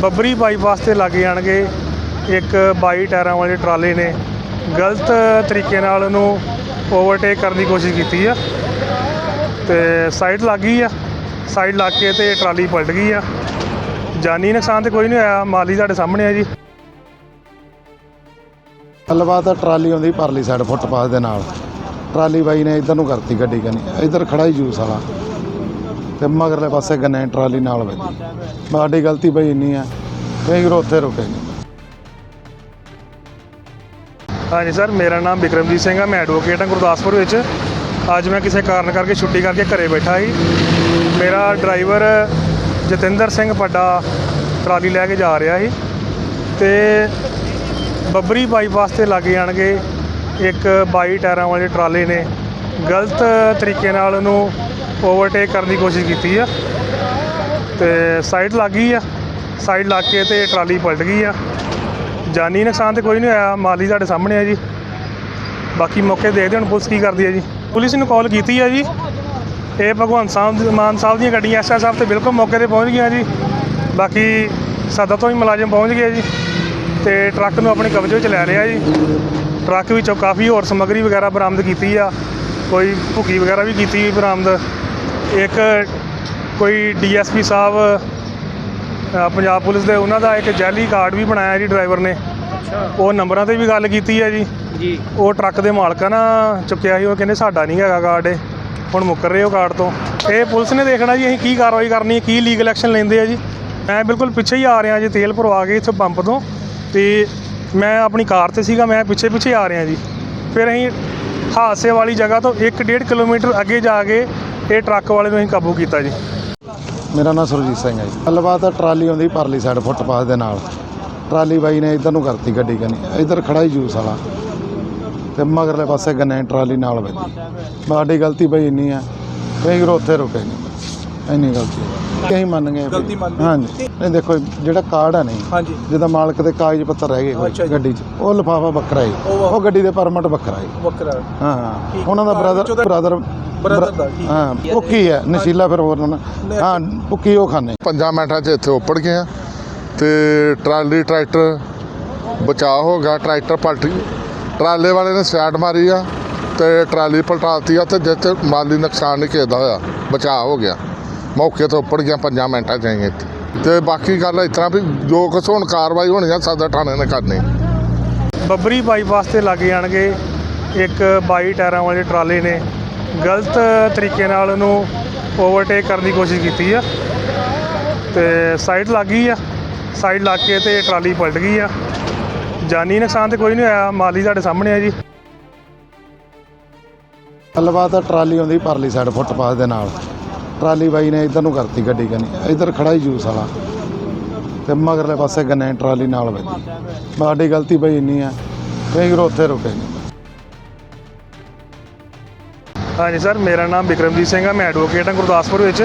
Babbri bypass ਤੇ ਲੱਗ ਜਾਣਗੇ ਇੱਕ 22 ਟਾਇਰਾਂ ਵਾਲੇ ਟਰਾਲੇ ਨੇ। ਗਲਤ ਤਰੀਕੇ ਨਾਲ ਉਹਨੂੰ ਓਵਰਟੇਕ ਕਰਨ ਦੀ ਕੋਸ਼ਿਸ਼ ਕੀਤੀ ਆ। ਤੇ ਸਾਈਡ ਲੱਗ ਗਈ ਆ। ਸਾਈਡ ਲੱਗ ਕੇ ਤੇ ਟਰਾਲੀ ਪਲਟ ਗਈ ਆ। ਜਾਨੀ ਨੁਕਸਾਨ ਤੇ ਕੋਈ ਨਹੀਂ ਹੋਇਆ। ਮਾਲੀ ਸਾਡੇ ਸਾਹਮਣੇ ਆ ਜੀ। ਗੱਲਬਾਤ ਆ ਟਰਾਲੀ ਆਉਂਦੀ ਪਰਲੀ ਸਾਈਡ ਫੁੱਟਪਾਥ ਦੇ ਨਾਲ। ਟਰਾਲੀ ਬਾਈ ਨੇ ਇਧਰ ਨੂੰ ਕਰਤੀ ਗੱਡੀ ਕਨੀ। ਇਧਰ ਖੜਾ ਹੀ ਜੂਸ ਵਾਲਾ। ਤੇ ਮਗਰਲੇ ਪਾਸੇ ਗੰਨੇ ਟਰਾਲੀ ਨਾਲ ਵੱਜੀ ਸਾਡੀ ਗਲਤੀ ਬਈ ਇੰਨੀ ਆ। ਕਈ ਉੱਥੇ ਰੁਕੇ ਨਹੀਂ ਹਾਂਜੀ ਸਰ, ਮੇਰਾ ਨਾਮ ਵਿਕਰਮਜੀਤ ਸਿੰਘ ਆ। ਮੈਂ ਐਡਵੋਕੇਟ ਹਾਂ ਗੁਰਦਾਸਪੁਰ ਵਿੱਚ। ਅੱਜ ਮੈਂ ਕਿਸੇ ਕਾਰਨ ਕਰਕੇ ਛੁੱਟੀ ਕਰਕੇ ਘਰੇ ਬੈਠਾ ਸੀ। ਮੇਰਾ ਡਰਾਈਵਰ ਜਤਿੰਦਰ ਸਿੰਘ ਵੱਡਾ ਟਰਾਲੀ ਲੈ ਕੇ ਜਾ ਰਿਹਾ ਸੀ। ਤੇ ਬੱਬਰੀ ਬਾਈਪਾਸ ਤੇ ਲੱਗ ਜਾਣਗੇ। ਇੱਕ 22 ਟਾਇਰਾਂ ਵਾਲੇ ਟਰਾਲੇ ਨੇ। ਗਲਤ ਤਰੀਕੇ ਨਾਲ ਉਹਨੂੰ ਓਵਰਟੇਕ ਕਰਨ ਦੀ ਕੋਸ਼ਿਸ਼ ਕੀਤੀ ਆ। ਤੇ ਸਾਈਡ ਲੱਗ ਗਈ ਆ। ਸਾਈਡ ਲੱਗ ਕੇ ਤੇ ਟਰਾਲੀ ਪਲਟ ਗਈ ਆ। ਜਾਨੀ ਨੁਕਸਾਨ ਤੇ ਕੋਈ ਨਹੀਂ ਹੋਇਆ। ਮਾਲੀ ਸਾਡੇ ਸਾਹਮਣੇ ਆ ਜੀ। ਬਾਕੀ ਮੌਕੇ ਦੇਖਦੇ ਹੁਣ ਪੁਲਿਸ ਕੀ ਕਰਦੀ ਹੈ ਜੀ। ਪੁਲਿਸ ਨੂੰ ਕਾਲ ਕੀਤੀ ਹੈ ਜੀ। ਇਹ ਭਗਵੰਤ ਸਾਹਿਬ ਮਾਨ ਸਾਹਿਬ ਦੀਆਂ ਗੱਡੀਆਂ ਐਸਐਸ ਸਾਹਿਬ ਤੇ ਬਿਲਕੁਲ ਮੌਕੇ ਤੇ ਪਹੁੰਚ ਗਈਆਂ ਜੀ। ਬਾਕੀ ਸਦਰ ਤੋਂ ਹੀ ਮੁਲਾਜ਼ਮ ਪਹੁੰਚ ਗਿਆ ਜੀ। ਤੇ ਟਰੱਕ ਨੂੰ ਆਪਣੇ ਕਬਜ਼ੇ ਵਿੱਚ ਲੈ ਲਿਆ ਜੀ। ਟਰੱਕ ਵਿੱਚੋਂ ਕਾਫੀ ਹੋਰ ਸਮੱਗਰੀ ਵਗੈਰਾ ਬਰਾਮਦ ਕੀਤੀ ਆ। ਕੋਈ ਭੁੱਕੀ ਵਗੈਰਾ ਵੀ ਕੀਤੀ ਬਰਾਮਦ। ਇੱਕ ਕੋਈ ਡੀਐਸਪੀ ਸਾਹਿਬ ਪੰਜਾਬ ਪੁਲਿਸ ਦੇ ਉਹਨਾਂ ਦਾ ਇੱਕ ਜੈਲੀ ਕਾਰਡ ਵੀ ਬਣਾਇਆ ਜੀ ਡਰਾਈਵਰ ਨੇ। ਉਹ ਨੰਬਰਾਂ ਤੇ ਵੀ ਗੱਲ ਕੀਤੀ ਹੈ ਜੀ। ਜੀ। ਉਹ ਟਰੱਕ ਦੇ ਮਾਲਕਾਂ ਨਾ ਚੁੱਕਿਆ ਸੀ ਉਹ ਕਹਿੰਦੇ ਸਾਡਾ ਨਹੀਂ ਹੈਗਾ ਕਾਰਡ ਇਹ। ਹੁਣ ਮੁੱਕਰ ਰਹੇ ਹੋ ਕਾਰਡ ਤੋਂ। ਇਹ ਪੁਲਿਸ ਨੇ ਦੇਖਣਾ ਜੀ ਅਸੀਂ ਕੀ ਕਾਰਵਾਈ ਕਰਨੀ ਹੈ ਕੀ ਲੀਗਲ ਐਕਸ਼ਨ ਲੈਂਦੇ ਆ ਜੀ। ਮੈਂ ਬਿਲਕੁਲ ਪਿੱਛੇ ਹੀ ਆ ਰਿਹਾ ਜੀ ਤੇਲ ਭਰਵਾ ਕੇ ਇੱਥੋਂ ਪੰਪ ਤੋਂ। ਤੇ ਮੈਂ ਆਪਣੀ ਕਾਰ ਤੇ ਸੀਗਾ ਮੈਂ ਪਿੱਛੇ ਪਿੱਛੇ ਆ ਰਿਹਾ ਜੀ। ਫਿਰ ਅਸੀਂ ਹਾਦਸੇ ਵਾਲੀ ਜਗ੍ਹਾ ਤੋਂ 1.5 ਕਿਲੋਮੀਟਰ ਅੱਗੇ ਜਾ ਕੇ ਇਹ ਟਰੱਕ ਵਾਲੇ ਨੂੰ ਅਸੀਂ ਕਾਬੂ ਕੀਤਾ ਜੀ। ਮੇਰਾ ਨਾਮ ਸੁਰਜੀਤ ਸਿੰਘ ਹੈ ਜੀ। ਗੱਲਬਾਤ ਆ ਟਰਾਲੀ ਆਉਂਦੀ ਪਰਲੀ ਸਾਈਡ ਫੁੱਟਪਾਥ ਦੇ ਨਾਲ। ਟਰਾਲੀ ਬਾਈ ਨੇ ਇਧਰ ਨੂੰ ਕਰਤੀ ਗੱਡੀ ਕਨੀ। ਇਧਰ ਖੜਾ ਹੀ ਜੂਸ ਵਾਲਾ। ਤੇ ਮਗਰਲੇ ਪਾਸੇ ਗੰਨੇ ਟਰਾਲੀ ਨਾਲ ਵੱਜੀ। ਸਾਡੀ ਗਲਤੀ ਬਈ ਇੰਨੀ ਆ ਕਈ ਉੱਥੇ ਰੁਕੇ ਨਹੀਂ ਇੰਨੀ ਗਲਤੀ ਹੈ। ਕਈ ਮੰਨ ਗਏ ਗਲਤੀ ਮੰਨ ਲਈ। ਹਾਂਜੀ। ਨਹੀਂ ਦੇਖੋ ਜਿਹੜਾ ਕਾਰਡ ਆ ਨਹੀਂ ਹਾਂਜੀ। ਜਿਹਦਾ ਮਾਲਕ ਦੇ ਕਾਗਜ਼ ਪੱਤਰ ਰਹਿ ਗਏ ਅੱਛਾ ਜੀ। ਗੱਡੀ 'ਚ ਉਹ ਲਿਫਾਫਾ ਵੱਖਰਾ ਹੈ। ਉਹ ਵਾ- ਉਹ ਗੱਡੀ ਦੇ ਪਰਮਿਟ ਵੱਖਰਾ ਹੈ। ਵੱਖਰਾ ਹਾਂ। ਹਾਂ ਠੀਕ। ਉਹਨਾਂ ਦਾ ਬ੍ਰਦਰ ਵਿੱਚੋਂ ਤਾਂ- ਬ੍ਰਦਰ brother ਦਾ, ਠੀਕ। ਹਾਂ। ਭੁੱਕੀ ਹੈ ਨਸ਼ੀਲਾ ਫਿਰ ਹੋਰ ਨਾ ਹਾਂ ਭੁੱਕੀ ਉਹ ਖਾਣੇ ਪੰਜਾਂ ਮਿੰਟਾਂ 'ਚ ਇੱਥੇ ਉੱਪੜ ਗਏ ਆ ਤੇ ਟਰਾਲੀ ਟਰੈਕਟਰ ਬਚਾਅ ਹੋ ਗਿਆ। ਟਰੈਕਟਰ ਪਲਟ ਗਈ। ਟਰਾਲੇ ਵਾਲੇ ਨੇ ਸਾਈਡ ਮਾਰੀ ਆ ਤੇ ਟਰਾਲੀ ਪਲਟਾਤੀ ਆ ਤੇ ਜਿੱਥੇ ਮਾਲੀ ਨੁਕਸਾਨ ਨਹੀਂ ਕਿਸੇ ਦਾ ਹੋਇਆ। ਬਚਾਅ ਹੋ ਗਿਆ। ਮੌਕੇ ਤੋਂ ਉੱਪੜ ਗਿਆ ਪੰਜਾਂ ਮਿੰਟਾਂ 'ਚ ਆਏ ਇੱਥੇ। ਤੇ ਬਾਕੀ ਗੱਲ ਇਸ ਤਰ੍ਹਾਂ ਵੀ ਜੋ ਕੁਛ ਹੁਣ ਕਾਰਵਾਈ ਹੋਣੀ ਆ ਸਦਰ ਥਾਣੇ ਨੇ ਕਰਨੀ। ਬੱਬਰੀ ਬਾਈਪਾਸ ਤੇ ਲੱਗ ਜਾਣਗੇ ਇੱਕ 22 ਟਾਇਰਾਂ ਵਾਲੇ ਟਰਾਲੇ ਨੇ। ਗਲਤ ਤਰੀਕੇ ਨਾਲ ਉਹਨੂੰ ਓਵਰਟੇਕ ਕਰਨ ਦੀ ਕੋਸ਼ਿਸ਼ ਕੀਤੀ ਆ। ਤੇ ਸਾਈਡ ਲੱਗ ਗਈ ਆ। ਸਾਈਡ ਲੱਗ ਕੇ ਤੇ ਟਰਾਲੀ ਪਲਟ ਗਈ ਆ। ਜਾਨੀ ਨੁਕਸਾਨ ਤੇ ਕੋਈ ਨਹੀਂ ਹੋਇਆ ਮਾਲੀ ਤੁਹਾਡੇ ਸਾਹਮਣੇ ਆ ਜੀ। ਗੱਲਬਾਤ ਆ ਟਰਾਲੀ ਆਉਂਦੀ ਪਰਲੀ ਸਾਈਡ ਫੁੱਟਪਾਥ ਦੇ ਨਾਲ। ਟਰਾਲੀ ਬਾਈ ਨੇ ਇਧਰ ਨੂੰ ਕਰਤੀ ਗੱਡੀ ਕਨੀ। ਇਧਰ ਖੜਾ ਹੀ ਜੂਸ ਵਾਲਾ। ਤੇ ਮਗਰਲੇ ਪਾਸੇ ਗੰਨੇ ਟਰਾਲੀ ਨਾਲ ਵੱਜੀ ਸਾਡੀ ਗਲਤੀ ਬਈ ਇੰਨੀ ਆ। ਕਈ ਉੱਥੇ ਰੁਕੇ ਹਾਂਜੀ ਸਰ, ਮੇਰਾ ਨਾਮ ਵਿਕਰਮਜੀਤ ਸਿੰਘ ਆ। ਮੈਂ ਐਡਵੋਕੇਟ ਹਾਂ ਗੁਰਦਾਸਪੁਰ ਵਿੱਚ।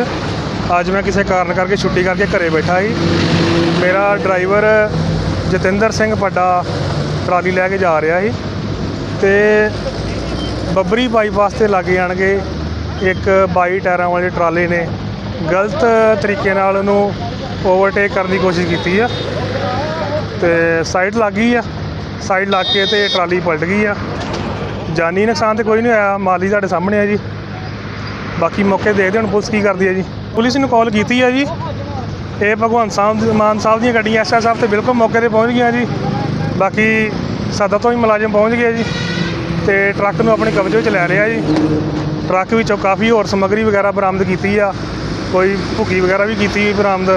ਅੱਜ ਮੈਂ ਕਿਸੇ ਕਾਰਨ ਕਰਕੇ ਛੁੱਟੀ ਕਰਕੇ ਘਰੇ ਬੈਠਾ ਸੀ। ਮੇਰਾ ਡਰਾਈਵਰ ਜਤਿੰਦਰ ਸਿੰਘ ਵੱਡਾ ਟਰਾਲੀ ਲੈ ਕੇ ਜਾ ਰਿਹਾ ਸੀ। ਤੇ ਬੱਬਰੀ ਬਾਈਪਾਸ ਤੇ ਲੱਗ ਜਾਣਗੇ। ਇੱਕ 22 ਟਾਇਰਾਂ ਵਾਲੇ ਟਰਾਲੇ ਨੇ ਗਲਤ ਤਰੀਕੇ ਨਾਲ ਉਹਨੂੰ ਓਵਰਟੇਕ ਕਰਨ ਦੀ ਕੋਸ਼ਿਸ਼ ਕੀਤੀ ਆ। ਤੇ ਸਾਈਡ ਲੱਗ ਗਈ ਆ। ਸਾਈਡ ਲੱਗ ਕੇ ਤੇ ਟਰਾਲੀ ਪਲਟ ਗਈ ਆ। ਜਾਨੀ ਨੁਕਸਾਨ ਤੇ ਕੋਈ ਨਹੀਂ ਹੋਇਆ, ਮਾਲੀ ਸਾਡੇ ਸਾਹਮਣੇ ਆ ਜੀ। ਬਾਕੀ ਮੌਕੇ ਦੇਖਦੇ ਹੁਣ ਪੁਲਿਸ ਕੀ ਕਰਦੀ ਹੈ ਜੀ। ਪੁਲਿਸ ਨੂੰ ਕਾਲ ਕੀਤੀ ਹੈ ਜੀ। ਇਹ ਭਗਵਾਨ ਸਾਹਿਬ ਮਾਨ ਸਾਹਿਬ ਦੀਆਂ ਗੱਡੀਆਂ ਐਸਐਸ ਸਾਹਿਬ ਤੇ ਬਿਲਕੁਲ ਮੌਕੇ ਤੇ ਪਹੁੰਚ ਗਈਆਂ ਜੀ। ਬਾਕੀ ਸਦਰ ਤੋਂ ਹੀ ਮੁਲਾਜ਼ਮ ਪਹੁੰਚ ਗਿਆ ਜੀ। ਤੇ ਟਰੱਕ ਨੂੰ ਆਪਣੇ ਕਬਜ਼ੇ ਵਿੱਚ ਲੈ ਲਿਆ ਜੀ। ਟਰੱਕ ਵਿੱਚੋਂ ਕਾਫੀ ਹੋਰ ਸਮੱਗਰੀ ਵਗੈਰਾ ਬਰਾਮਦ ਕੀਤੀ ਆ ਕੋਈ ਭੁੱਕੀ ਵਗੈਰਾ ਵੀ ਕੀਤੀ ਬਰਾਮਦ।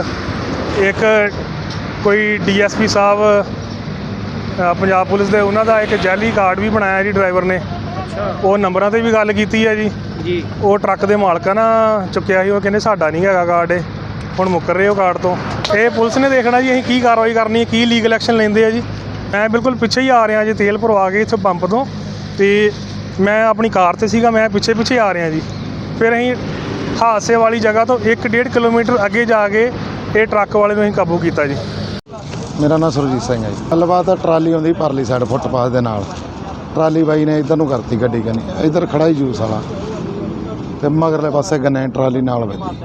ਇੱਕ ਕੋਈ ਡੀਐਸਪੀ ਸਾਹਿਬ ਪੰਜਾਬ ਪੁਲਿਸ ਦੇ ਉਹਨਾਂ ਦਾ ਇੱਕ ਜੈਲੀ ਕਾਰਡ ਵੀ ਬਣਾਇਆ ਜੀ ਡਰਾਈਵਰ ਨੇ। ਉਹ ਨੰਬਰਾਂ ਤੇ ਵੀ ਗੱਲ ਕੀਤੀ ਹੈ ਜੀ। ਜੀ। ਉਹ ਟਰੱਕ ਦੇ ਮਾਲਕਾਂ ਨਾ ਚੁੱਕਿਆ ਸੀ ਉਹ ਕਹਿੰਦੇ ਸਾਡਾ ਨਹੀਂ ਹੈਗਾ ਕਾਰਡ ਇਹ। ਹੁਣ ਮੁੱਕਰ ਰਹੇ ਹੋ ਕਾਰਡ ਤੋਂ। ਇਹ ਪੁਲਿਸ ਨੇ ਦੇਖਣਾ ਜੀ ਅਸੀਂ ਕੀ ਕਾਰਵਾਈ ਕਰਨੀ ਹੈ ਕੀ ਲੀਗਲ ਐਕਸ਼ਨ ਲੈਂਦੇ ਆ ਜੀ। ਮੈਂ ਬਿਲਕੁਲ ਪਿੱਛੇ ਹੀ ਆ ਰਿਹਾ ਜੀ ਤੇਲ ਭਰਵਾ ਕੇ ਇੱਥੋਂ ਪੰਪ ਤੋਂ। ਤੇ ਮੈਂ ਆਪਣੀ ਕਾਰ ਤੇ ਸੀਗਾ, ਮੈਂ ਪਿੱਛੇ ਪਿੱਛੇ ਆ ਰਿਹਾ ਜੀ। ਫਿਰ ਅਸੀਂ ਹਾਦਸੇ ਵਾਲੀ ਜਗ੍ਹਾ ਤੋਂ 1.5 ਕਿਲੋਮੀਟਰ ਅੱਗੇ ਜਾ ਕੇ ਇਹ ਟਰੱਕ ਵਾਲੇ ਨੂੰ ਅਸੀਂ ਕਾਬੂ ਕੀਤਾ ਜੀ। ਮੇਰਾ ਨਾਮ ਸੁਰਜੀਤ ਸਿੰਘ ਹੈ ਜੀ। ਗੱਲਬਾਤ ਆ ਟਰਾਲੀ ਆਉਂਦੀ ਪਰਲੀ ਸਾਈਡ ਫੁੱਟਪਾਥ ਦੇ ਨਾਲ। ਟਰਾਲੀ ਬਾਈ ਨੇ ਇਧਰ ਨੂੰ ਕਰਤੀ ਗੱਡੀ ਕਨੀ ਇਧਰ ਖੜਾ ਹੀ ਜੂਸ ਵਾਲਾ। ਤੇ ਮਗਰਲੇ ਪਾਸੇ ਗੰਨੇ ਟਰਾਲੀ ਨਾਲ ਵੱਜੀ।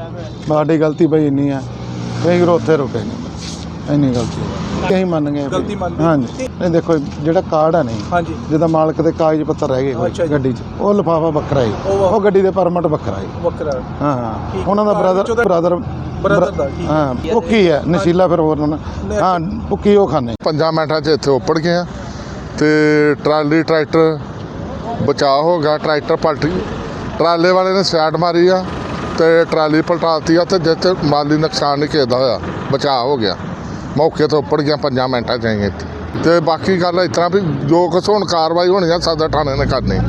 ਸਾਡੀ ਗਲਤੀ ਬਈ ਇੰਨੀ ਆ, ਕਈ ਉੱਥੇ ਰੁਕੇ ਨੇ। ਇੰਨੀ ਗਲਤੀ ਹੈ ਅਸੀਂ ਮੰਨ ਗਏ ਗਲਤੀ ਮੰਨ ਲਈ। ਹਾਂਜੀ। ਨਹੀਂ ਦੇਖੋ ਜਿਹੜਾ ਕਾਰਡ ਹੈ ਨਹੀਂ ਹਾਂਜੀ। ਜਿਹਦਾ ਮਾਲਕ ਦੇ ਕਾਗਜ਼ ਪੱਤਰ ਰਹਿ ਗਏ ਜੀ। ਗੱਡੀ 'ਚ ਉਹ ਲਿਫਾਫਾ ਵੱਖਰਾ ਹੈ। ਉਹ- ਉਹ ਗੱਡੀ ਦੇ ਪਰਮਿਟ ਵੱਖਰਾ ਹੈ। ਵੱਖਰਾ। ਹਾਂ ਹਾਂ। ਠੀਕ। ਉਹਨਾਂ ਦਾ ਕਾਰ ਬ੍ਰਦਰ ਤਾਂ- ਬ੍ਰਦਰ brother ਦਾ, ਠੀਕ। ਹਾਂ। ਭੁੱਕੀ ਹੈ ਨਸ਼ੀਲਾ ਫਿਰ ਹੋਰ ਨਾ ਹਾਂ ਭੁੱਕੀ ਉਹ ਖਾਣੇ ਪੰਜਾਂ ਮਿੰਟਾਂ 'ਚ ਇੱਥੇ ਉੱਪੜ ਗਏ ਆ ਤੇ ਟਰਾਲੀ ਟਰੈਕਟਰ ਬਚਾਅ ਹੋ ਗਿਆ ਟਰੈਕਟਰ ਪਲਟ ਟਰਾਲੇ ਵਾਲੇ ਨੇ ਸਾਈਡ ਮਾਰੀ ਆ ਤੇ ਟਰਾਲੀ ਪਲਟਾਤੀ ਆ ਤੇ ਜਿੱਥੇ ਮਾਲੀ ਨੁਕਸਾਨ ਨਹੀਂ ਕਿਸੇ ਦਾ ਹੋਇਆ ਬਚਾਅ ਹੋ ਗਿਆ। ਮੌਕੇ ਤੋਂ ਉੱਪੜ ਗਿਆ, ਪੰਜਾਂ ਮਿੰਟਾਂ 'ਚ ਆਏ ਇੱਥੇ। ਤੇ ਬਾਕੀ ਗੱਲ ਇਸ ਵੀ ਜੋ ਕੁਛ ਹੁਣ ਕਾਰਵਾਈ ਹੋਣੀ ਆ ਸਦਰ ਥਾਣੇ ਨੇ ਕਰਨੀ।